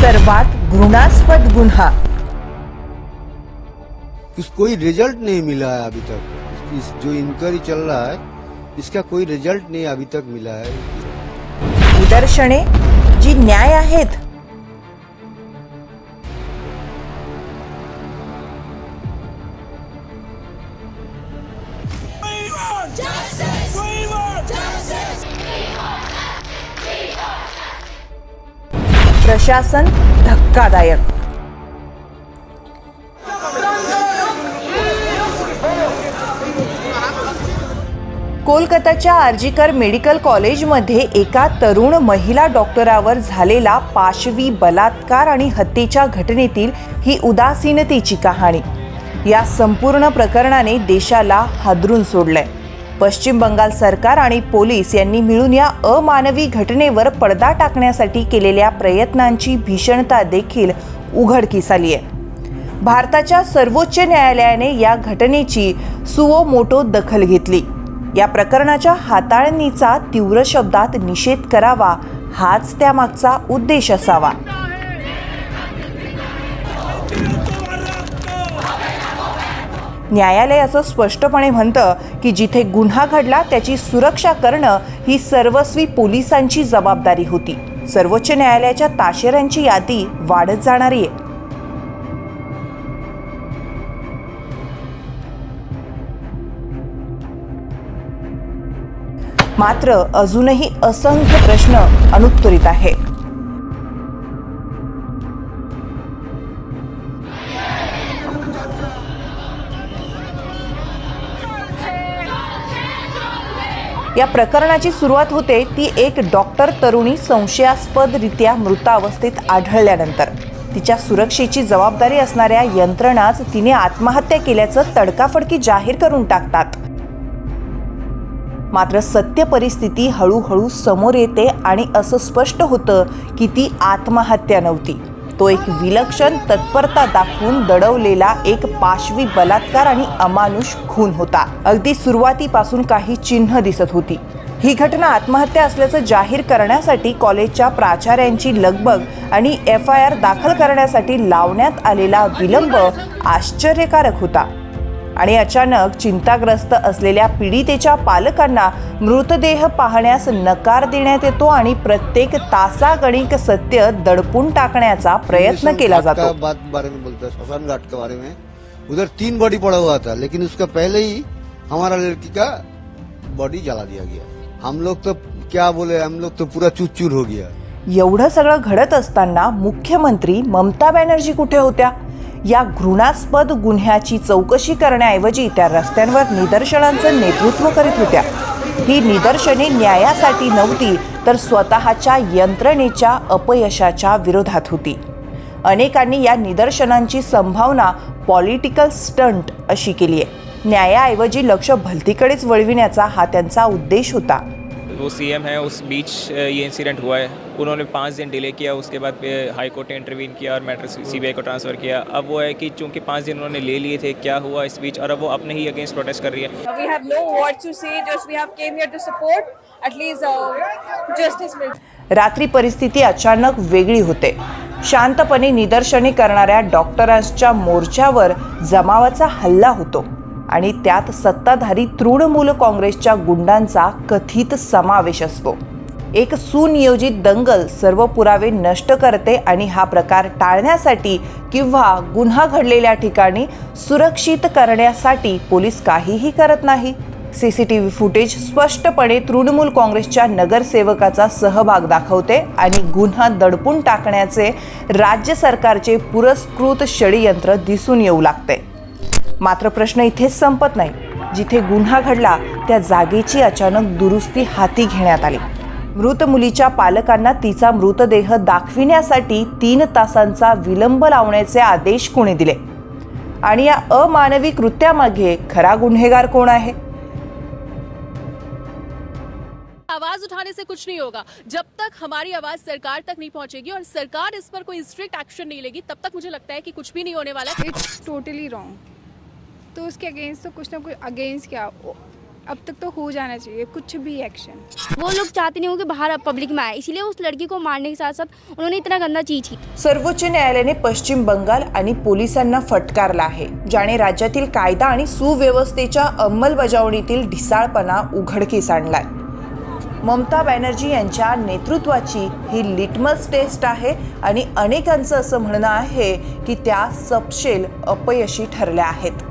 सर्वात घृणास्पद गुन्हा. कुछ कोई रिज़ल्ट नहीं मिला है अभी तक। इस जो इंक्वायरी चल रहा है इसका कोई रिज़ल्ट नहीं अभी तक मिला है। निदर्शने जी न्याय आहेत प्रशासन धक्कादायक. कोलकाताच्या आर्जीकर मेडिकल कॉलेजमध्ये एका तरुण महिला डॉक्टरावर झालेला पाशवी बलात्कार आणि हत्येच्या घटनेतील ही उदासीनतेची कहाणी. या संपूर्ण प्रकरणाने देशाला हादरून सोडलंय. पश्चिम बंगाल सरकार आणि पोलीस यांनी मिळून या अमानवी घटनेवर पडदा टाकण्यासाठी केलेल्या प्रयत्नांची भीषणता देखील उघडकीस आली आहे. भारताच्या सर्वोच्च न्यायालयाने या घटनेची सुओ मोटो दखल घेतली. या प्रकरणाच्या हाताळणीचा तीव्र शब्दात निषेध करावा हाच त्यामागचा उद्देश असावा. न्यायालय असं स्पष्टपणे म्हणतं की जिथे गुन्हा घडला त्याची सुरक्षा करणं ही सर्वस्वी पोलिसांची जबाबदारी होती. सर्वोच्च न्यायालयाच्या ताशेऱ्यांची यादी वाढत जाणारी आहे. मात्र अजूनही असंख्य प्रश्न अनुत्तरित आहे या प्रकरणाची सुरुवात होते ती एक डॉक्टर तरुणी संशयास्पदरित्या मृतावस्थेत आढळल्यानंतर. तिच्या सुरक्षेची जबाबदारी असणाऱ्या यंत्रणाच तिने आत्महत्या केल्याचं तडकाफडकी जाहीर करून टाकतात. मात्र सत्य परिस्थिती हळूहळू समोर येते आणि असं स्पष्ट होतं की ती आत्महत्या नव्हती. तो एक विलक्षण तत्परता दाखवून दडवलेला एक पाशवी बलात्कार आणि अमानुष खून होता. अगदी सुरुवातीपासून काही चिन्ह दिसत होती. ही घटना आत्महत्या असल्याचं जाहीर करण्यासाठी कॉलेजच्या प्राचार्यांची लगबग आणि एफ आय आर दाखल करण्यासाठी लावण्यात आलेला विलंब आश्चर्यकारक होता. आणि अचानक चिंताग्रस्त असलेल्या पीडितेच्या पालकांना मृतदेह पाहण्यास नकार देण्यात येतो आणि प्रत्येक तासागणिक सत्य दडपून टाकण्याचा प्रयत्न केला जातो. बात बारे में बोलता है शमशान घाट के बारे में। उधर तीन बॉडी पड़ा हुआ था लेकिन उसका पहले ही हमारा लड़की का बॉडी जला दिया गया। हम लोग तो क्या बोले हम लोग तो पूरा चूर चूर हो गया। एवढं सगळं घडत असताना मुख्यमंत्री ममता बॅनर्जी कुठे होत्या? या घृणास्पद गुन्ह्याची चौकशी करण्याऐवजी त्या रस्त्यांवर निदर्शनांचं नेतृत्व करीत होत्या. ही निदर्शने न्यायासाठी नव्हती तर स्वतःच्या यंत्रणेच्या अपयशाच्या विरोधात होती. अनेकांनी या निदर्शनांची संभावना पॉलिटिकल स्टंट अशी केली आहे न्यायाऐवजी लक्ष भलतीकडेच वळविण्याचा हा त्यांचा उद्देश होता. वो सीएम है उस बीच ये इंसिडेंट हुआ है। उन्होंने पाँच दिन डिले किया उसके बाद हाई कोर्ट ने इंटरवीन किया और मैटर सीबीआई को ट्रांसफ़र किया। अब वो है कि चूंकि पाँच दिन उन्होंने ले लिए थे क्या हुआ इस बीच? और अब वो अपने ही अगेंस्ट प्रोटेस्ट कर रही है। Have came here to support at least uh, justice will रात्री परिस्थिती अचानक वेगळी होते. शांतपणे निदर्शने करणाऱ्या डॉक्टरांच्या मोर्चावर जमावाचा हल्ला होतो. आणि त्यात सत्ताधारी तृणमूल काँग्रेसच्या गुंडांचा कथित समावेश असतो. एक सुनियोजित दंगल सर्व पुरावे नष्ट करते आणि हा प्रकार टाळण्यासाठी किंवा गुन्हा घडलेल्या ठिकाणी सुरक्षित करण्यासाठी पोलीस काहीही करत नाही. C C T V footage स्पष्टपणे तृणमूल काँग्रेसच्या नगरसेवकाचा सहभाग दाखवते आणि गुन्हा दडपून टाकण्याचे राज्य सरकारचे पुरस्कृत षडयंत्र दिसून येऊ लागते. मात्र प्रश्न इथेच संपत नाही. जिथे गुन्हा घडला त्या जागेची अचानक दुरुस्ती हाती घेण्यात आली. मृत मुलीच्या पालकांना तिचा मृतदेह दाखविण्यासाठी तीन तासांचा विलंब लावण्याचे आदेश कोणी दिले? आणि या अमानवी कृत्यामागे खरा गुन्हेगार कोण आहे? आवाज उठाने से कुछ नहीं होगा। जब तक हमारी आवाज सरकार तक नहीं पहुंचेगी और सरकार इस पर कोई स्ट्रिक्ट एक्शन नहीं लेगी तब तक मुझे लगता है कि कुछ भी नहीं होने वाला। है इट्स टोटली रॉन्ग तो उसके अगेंस्ट तो कुछ ना कुछ अगेंस्ट क्या। अब तक तो हो जाना चाहिए कुछ भी एक्शन वो लोग चाहते नहीं हो कि बाहर पब्लिक में आए इसीलिए उस लड़की को मारने के साथ साथ उन्होंने इतना गंदा चीज की। सर्वोच्च न्यायालयाने पश्चिम बंगाल आणि पोलिसांना फटकारला आहे ज्याने राज्यातील कायदा आणि सुव्यवस्थेच्या अंमलबजावणीतील ढिसाळपणा उघडकीस आणलाय. ममता बॅनर्जी यांच्या नेतृत्वाची ही लिटमस टेस्ट आहे आणि अनेकांचं असं म्हणणं आहे की त्या सपशेल अपयशी ठरल्या आहेत.